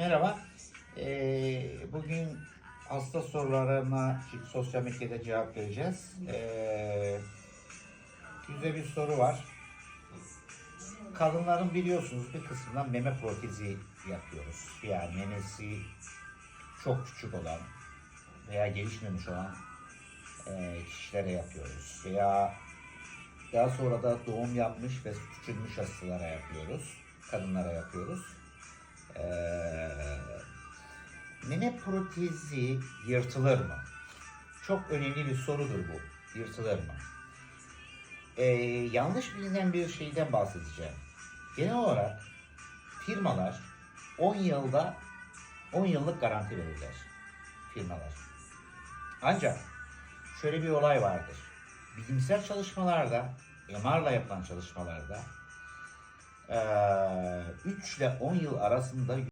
Merhaba. Ee, bugün hasta sorularına sosyal medyada cevap vereceğiz. Ee, güzel bir soru var. Kadınların biliyorsunuz bir kısmından meme protezi yapıyoruz. Yani memesi çok küçük olan veya gelişmemiş olan e, kişilere yapıyoruz. Veya daha sonra da doğum yapmış ve küçülmüş hastalara yapıyoruz. Kadınlara yapıyoruz. Ee, meme protezi yırtılır mı? Çok önemli bir sorudur bu. Yırtılır mı? Ee, yanlış bilinen bir şeyden bahsedeceğim. Genel olarak firmalar 10 yılda 10 yıllık garanti verirler. Firmalar. Ancak şöyle bir olay vardır. Bilimsel çalışmalarda, MR'la yapılan çalışmalarda eee 3 ile 10 yıl arasında